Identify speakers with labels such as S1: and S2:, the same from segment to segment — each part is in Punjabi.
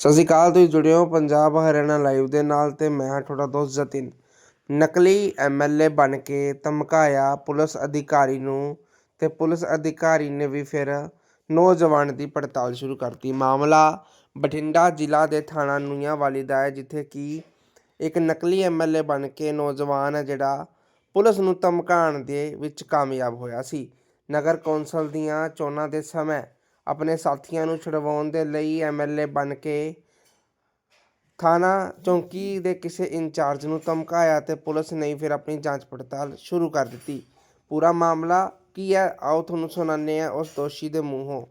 S1: ਸਤਿ ਸ਼੍ਰੀ ਅਕਾਲ, ਤੁਸੀਂ ਜੁੜੇ ਹੋ ਪੰਜਾਬ ਹਰਿਆਣਾ ਲਾਈਵ ਦੇ ਨਾਲ ਤੇ ਮੈਂ ਤੁਹਾਡਾ ਦੋਸਤ ਜਤਿਨ। ਨਕਲੀ ਐਮਐਲਏ ਬਣ ਕੇ ਧਮਕਾਇਆ ਪੁਲਿਸ ਅਧਿਕਾਰੀ ਨੂੰ ਤੇ ਪੁਲਿਸ ਅਧਿਕਾਰੀ ਨੇ ਵੀ ਫਿਰ ਨੌਜਵਾਨ ਦੀ ਪੜਤਾਲ ਸ਼ੁਰੂ ਕਰਤੀ। ਮਾਮਲਾ ਬਠਿੰਡਾ ਜ਼ਿਲ੍ਹਾ ਦੇ ਥਾਣਾ ਨੂੰਆਂਵਾਲੀ ਦਾ ਹੈ, ਜਿੱਥੇ ਕਿ ਇੱਕ ਨਕਲੀ ਐਮਐਲਏ ਬਣ ਕੇ ਨੌਜਵਾਨ ਹੈ, ਜਿਹੜਾ ਪੁਲਿਸ ਨੂੰ ਧਮਕਾਉਣ ਦੇ ਵਿੱਚ ਕਾਮਯਾਬ ਹੋਇਆ ਸੀ। ਨਗਰ ਕੌਂਸਲ ਦੀਆਂ ਚੋਣਾਂ ਦੇ ਸਮੇਂ ਆਪਣੇ ਸਾਥੀਆਂ ਨੂੰ ਛੁਡਵਾਉਣ ਦੇ ਲਈ ਐਮਐਲਏ ਬਣ ਕੇ ਥਾਣਾ ਚੌਂਕੀ ਦੇ ਕਿਸੇ ਇੰਚਾਰਜ ਨੂੰ ਧਮਕਾਇਆ ਤੇ ਪੁਲਿਸ ਨੇ ਫਿਰ ਆਪਣੀ ਜਾਂਚ ਪੜਤਾਲ ਸ਼ੁਰੂ ਕਰ ਦਿੱਤੀ। ਪੂਰਾ ਮਾਮਲਾ ਕੀ ਹੈ? ਆਓ ਤੁਹਾਨੂੰ ਸੁਣਾਉਂਦੇ ਹਾਂ ਉਸ ਦੋਸ਼ੀ ਦੇ ਮੂੰਹੋਂ।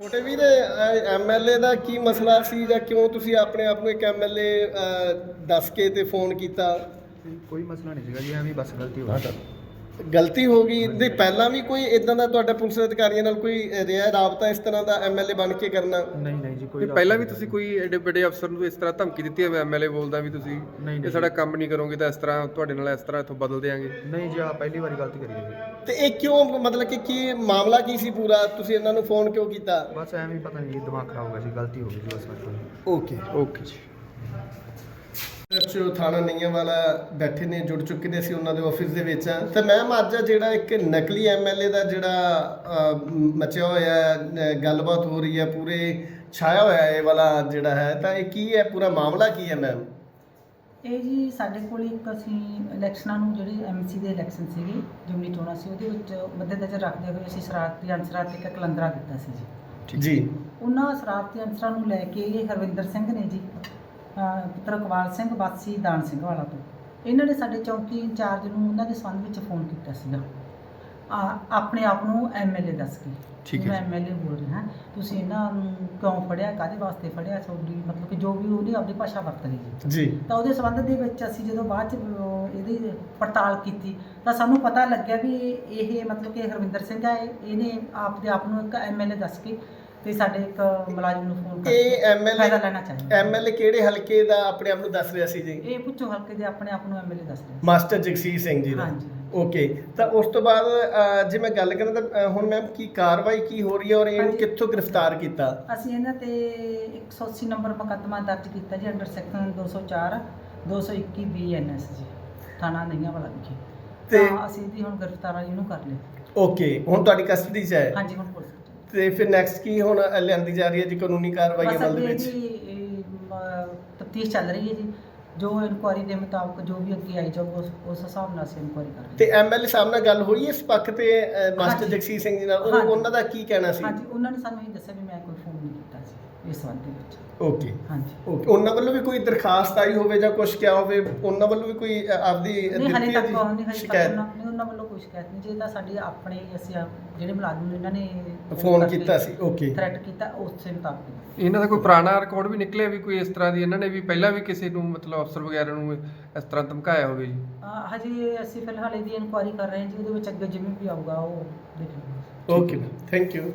S2: ਛੋਟੇ ਵੀਰ ਐਮਐਲਏ ਦਾ ਕੀ ਮਸਲਾ ਸੀ ਜਾਂ ਕਿਉਂ ਤੁਸੀਂ ਆਪਣੇ ਆਪ ਨੂੰ ਇੱਕ ਐਮਐਲਏ ਦੱਸ ਕੇ ਤੇ ਫੋਨ ਕੀਤਾ?
S3: ਕੋਈ ਮਸਲਾ ਨਹੀਂ ਸੀਗਾ ਜੀ ਐਵੇਂ ਬਸ ਗਲਤੀ ਹੋ ਗਈ।
S2: ਗਲਤੀ ਹੋ ਗਈ। ਨਹੀਂ ਪਹਿਲਾਂ ਵੀ ਕੋਈ ਇਦਾਂ ਦਾ ਤੁਹਾਡਾ ਪੁਲਿਸ ਅਧਿਕਾਰੀਆਂ ਨਾਲ ਕੋਈ ਰਿਹਾ ਰਾਬਤਾ ਇਸ ਤਰ੍ਹਾਂ ਦਾ ਐਮਐਲਏ ਬਣ ਕੇ ਕਰਨਾ?
S3: ਨਹੀਂ ਨਹੀਂ ਜੀ ਕੋਈ
S4: ਤੇ ਪਹਿਲਾਂ ਵੀ ਤੁਸੀਂ ਕੋਈ ਐਡੇ ਵੱਡੇ ਅਫਸਰ ਨੂੰ ਇਸ ਤਰ੍ਹਾਂ ਧਮਕੀ ਦਿੱਤੀ ਹੈ ਐਮਐਲਏ ਬੋਲਦਾ ਵੀ ਤੁਸੀਂ
S3: ਨਹੀਂ,
S4: ਇਹ
S3: ਨਹੀਂ।
S4: ਸਾਡਾ ਕੰਮ ਨਹੀਂ ਕਰੋਗੇ ਤਾਂ ਇਸ ਤਰ੍ਹਾਂ ਤੁਹਾਡੇ ਨਾਲ ਇਸ ਤਰ੍ਹਾਂ ਇੱਥੋਂ ਬਦਲ ਦੇਾਂਗੇ
S3: ਨਹੀਂ ਜੀ ਆ ਪਹਿਲੀ ਵਾਰੀ ਗਲਤੀ ਕਰੀ ਹੈ ਜੀ
S2: ਤੇ ਇਹ ਕਿਉਂ ਮਤਲਬ ਕਿ ਕੀ ਮਾਮਲਾ ਕੀ ਸੀ ਪੂਰਾ? ਤੁਸੀਂ ਇਹਨਾਂ ਨੂੰ ਫੋਨ ਕਿਉਂ ਕੀਤਾ?
S3: ਬਸ ਐਵੇਂ ਹੀ ਪਤਾ ਨਹੀਂ ਜੀ ਦਿਮਾਗ ਖਰਾਬ ਹੋ ਗਿਆ ਸੀ ਗਲਤੀ ਹੋ ਗਈ ਜੀ ਬਸ ਮੇਰੇ ਤੋਂ
S2: ਓਕੇ।
S4: ਓਕੇ ਜੀ।
S2: ਐਸਓ ਥਾਣਾ ਨਈਆਂ ਵਾਲਾ ਬੈਠੇ ਨੇ ਜੁੜ ਚੁੱਕੇ ਨੇ ਅਸੀਂ ਉਹਨਾਂ ਦੇ ਆਫਿਸ ਦੇ ਵਿੱਚ ਆ ਤੇ ਮੈਮ ਅੱਜ ਜਿਹੜਾ ਇੱਕ ਨਕਲੀ ਐਮਐਲਏ ਦਾ ਜਿਹੜਾ ਮ- ਮਚਿਆ ਹੋਇਆ ਗੱਲਬਾਤ ਹੋ ਰਹੀ ਹੈ ਪੂਰੇ ਛਾਇਆ ਹੋਇਆ ਇਹ ਵਾਲਾ ਜਿਹੜਾ ਹੈ ਤਾਂ ਇਹ ਕੀ ਹੈ ਪੂਰਾ ਮਾਮਲਾ ਕੀ ਹੈ ਮੈਮ?
S5: ਇਹ ਜੀ ਸਾਡੇ ਕੋਲ ਇੱਕ ਅਸੀਂ ਇਲੈਕਸ਼ਨਾਂ ਨੂੰ ਜਿਹੜੇ ਐਮਸੀ ਦੇ ਇਲੈਕਸ਼ਨ ਸੀਗੇ ਜਿਮਨੀ ਚੋਣਾਂ ਸੀ ਉਹਦੇ ਵਿੱਚ ਮੱਦੇਨਜ਼ਰ ਰੱਖਦੇ ਹੋਏ ਅਸੀਂ ਸ਼ਰਾਰਤੀ ਅਨਸਰਾਂ ਤੇ ਇੱਕ ਕਲੰਦਰਾ ਦਿੱਤਾ ਸੀ ਜੀ।
S2: ਜੀ।
S5: ਉਹਨਾਂ ਸ਼ਰਾਰਤੀ ਅਨਸਰਾਂ ਨੂੰ ਲੈ ਕੇ ਇਹ ਹਰਵਿੰਦਰ ਸਿੰਘ ਨੇ ਜੀ ਪੁੱਤਰ ਇਕਬਾਲ ਸਿੰਘ ਵਾਸੀ ਦਾਨ ਸਿੰਘ ਵਾਲਾ ਤੋਂ। ਇਹਨਾਂ ਨੇ ਸਾਡੇ ਚੌਂਕੀ ਇੰਚਾਰਜ ਨੂੰ ਉਹਨਾਂ ਦੇ ਸੰਬੰਧ ਵਿੱਚ ਫੋਨ ਕੀਤਾ ਸੀਗਾ। ਆ ਆਪਣੇ ਆਪ ਨੂੰ ਐਮਐਲਏ ਦੱਸ ਕੇ।
S4: ਠੀਕ ਹੈ
S5: ਮੈਂ ਐਮਐਲਏ ਬੋਲ ਰਿਹਾ। ਤੁਸੀਂ ਇਹਨਾਂ ਨੂੰ ਕਿਉਂ ਫੜਿਆ? ਕਾਹਦੇ ਵਾਸਤੇ ਫੜਿਆ? ਤੁਹਾਡੀ ਮਤਲਬ ਕਿ ਜੋ ਵੀ ਉਹਨੇ ਆਪਣੀ ਭਾਸ਼ਾ ਵਰਤ ਲਈ ਜੀ
S2: ਜੀ।
S5: ਤਾਂ ਉਹਦੇ ਸੰਬੰਧ ਦੇ ਵਿੱਚ ਅਸੀਂ ਜਦੋਂ ਬਾਅਦ ਚ ਅਹ, ਇਹਦੀ ਪੜਤਾਲ ਕੀਤੀ ਤਾਂ ਸਾਨੂੰ ਪਤਾ ਲੱਗਿਆ ਵੀ ਇਹ ਮਤਲਬ ਕਿ ਹਰਵਿੰਦਰ ਸਿੰਘ ਹੈ ਇਹਨੇ ਆਪ ਦੇ ਆਪ ਨੂੰ ਇੱਕ ਐਮਐਲਏ ਦੱਸ ਕੇ ਤੇ ਸਾਡੇ ਇੱਕ ਮੁਲਾਜ਼ਮ ਨੂੰ ਫੋਨ
S2: ਇਹ
S5: ਕਰਕੇ
S2: ਐਮਐਲਏ
S5: ਫਾਇਦਾ ਲੈਣਾ ਚਾਹੀਦਾ
S2: ਐਮਐਲਏ ਕਿਹੜੇ ਹਲਕੇ ਦਾ ਆਪਣੇ ਆਪ ਨੂੰ ਦੱਸ ਰਿਹਾ ਸੀ ਜੀ?
S5: ਇਹ ਪੁੱਛੋ ਹਲਕੇ ਦੇ ਆਪਣੇ ਆਪ ਨੂੰ ਐਮਐਲਏ ਦੱਸ ਰਿਹਾ
S2: ਮਾਸਟਰ ਜਗਸੀਰ ਸਿੰਘ ਜੀ ਦਾ।
S5: ਹਾਂਜੀ।
S2: ਓਕੇ ਤਾਂ ਉਸ ਤੋਂ ਬਾਅਦ ਅਹ, ਜੇ ਮੈਂ ਗੱਲ ਕਰਾਂ ਤਾਂ ਅਹ, ਹੁਣ ਮੈਮ ਕੀ ਕਾਰਵਾਈ ਕੀ ਹੋ ਰਹੀ ਹੈ ਔਰ ਇਹਨੂੰ
S5: ਹਾਂਜੀ।
S2: ਕਿੱਥੋਂ ਗ੍ਰਿਫਤਾਰ ਕੀਤਾ?
S5: ਅਸੀਂ ਇਹਨਾਂ ਤੇ 180 ਨੰਬਰ ਮੁਕੱਦਮਾ ਦਰਜ ਕੀਤਾ ਜੀ ਅੰਡਰ ਸੈਕਸ਼ਨ 204 221 ਬੀਐਨਐਸ ਜੀ। ਥਾਣਾ ਨਈਆਂ ਵਾਲਾ ਵਿਖੇ।
S2: ਤੇ-
S5: ਤਾਂ ਅਸੀਂ ਇਹਦੀ ਹੁਣ ਗ੍ਰਿਫਤਾਰੀ ਇਹਨੂੰ ਕਰ ਲਈ
S2: ਓਕੇ ਹੁਣ ਤੁਹਾਡੀ ਕਸਟਡੀ 'ਚ ਹੈ?
S5: ਹਾਂਜੀ ਹੁਣ ਪੁਲਿਸ
S2: ਤੇ ਫਿਰ ਨੈਕਸਟ ਕੀ ਹੁਣ ਲਿਆਂਦੀ ਜਾ ਰਹੀ ਹੈ ਜੀ ਕਾਨੂੰਨੀ ਕਾਰਵਾਈ ਅਮਲ ਦੇ ਵਿੱਚ?
S5: ਤਫਤੀਸ਼ ਚੱਲ ਰਹੀ ਹੈ ਜੀ। ਜੋ ਇਨਕੁਆਰੀ ਦੇ ਮੁਤਾਬਕ ਜੋ ਵੀ ਅੱਗੇ ਆਈ ਜਾਊ ਉਸ ਉਸ ਹਿਸਾਬ ਨਾਲ ਅਸੀਂ ਇਨਕੁਆਰੀ ਕਰ ਰਹੇ
S2: ਤੇ ਐਮਐਲਏ ਸਾਹਿਬ ਨਾਲ ਗੱਲ ਹੋਈ ਇਸ ਪੱਖ ਤੇ ਮਾਸਟਰ। ਜਗਸੀਰ ਸਿੰਘ ਜੀ ਨਾਲ। ਉਹਨਾਂ ਦਾ ਕੀ ਕਹਿਣਾ ਸੀ?
S5: ਹਾਂਜੀ ਉਹਨਾਂ ਨੇ ਸਾਨੂੰ ਇਹ ਦੱਸਿਆ ਵੀ ਮੈਂ ਕੋਈ ਇਸ ਸੰਬੰਧ ਦੇ ਵਿੱਚ।
S2: ਓਕੇ
S5: ਹਾਂਜੀ।
S2: ਓਕੇ ਉਹਨਾਂ ਵੱਲੋਂ ਵੀ ਕੋਈ ਦਰਖਾਸਤ ਆਈ ਹੋਵੇ ਜਾਂ ਕੁਝ ਕਿਹਾ ਹੋਵੇ ਉਹਨਾਂ ਵੱਲੋਂ ਵੀ ਕੋਈ ਆਪਦੀ
S5: ਨਹੀਂ ਹਲੇ
S2: ਦਿੱਤੀ
S5: ਤੱਕ
S2: ਜੀ
S5: ਨਹੀਂ ਹਲੇ ਤੱਕ
S2: ਸ਼ਿਕਾਇਤ?
S5: ਉਹਨਾਂ ਨਹੀਂ ਉਹਨਾਂ ਵੱਲੋਂ ਕੋਈ ਸ਼ਿਕਾਇਤ ਨਹੀਂ। ਜੇ ਤਾਂ ਸਾਡੇ ਆਪਣੇ ਅਸੀਂ ਆਪ- ਜਿਹੜੇ ਮੁਲਾਜ਼ਮ ਨੇ ਇਹਨਾਂ ਨੇ
S2: ਫੋਨ ਕੀਤਾ ਸੀ। ਓਕੇ
S5: ਥ੍ਰੈਟ ਕੀਤਾ ਉਸੇ ਮੁਤਾਬਕ।
S4: ਇਹਨਾਂ ਦਾ ਕੋਈ ਪੁਰਾਣਾ ਰਿਕਾਰਡ ਵੀ ਨਿਕਲਿਆ ਵੀ ਕੋਈ ਇਸ ਤਰ੍ਹਾਂ ਦੀ ਇਹਨਾਂ ਨੇ ਵੀ ਪਹਿਲਾਂ ਵੀ ਕਿਸੇ ਨੂੰ ਮਤਲਬ ਅਫਸਰ ਵਗੈਰਾ ਨੂੰ ਇਸ ਤਰ੍ਹਾਂ ਧਮਕਾਇਆ ਹੋਵੇ ਜੀ?
S5: ਅਹ ਹਜੇ ਅਸੀਂ ਫਿਲਹਾਲ ਇਹਦੀ ਇਨਕੁਆਰੀ ਕਰ ਰਹੇ ਹਾਂ ਜੀ ਉਹਦੇ ਵਿੱਚ ਅੱਗੇ ਜਿਵੇਂ ਵੀ ਆਊਗਾ ਉਹ ਦੇਖ ਲਵਾਂਗੇ
S2: ਓਕੇ ਥੈਂਕ ਯੂ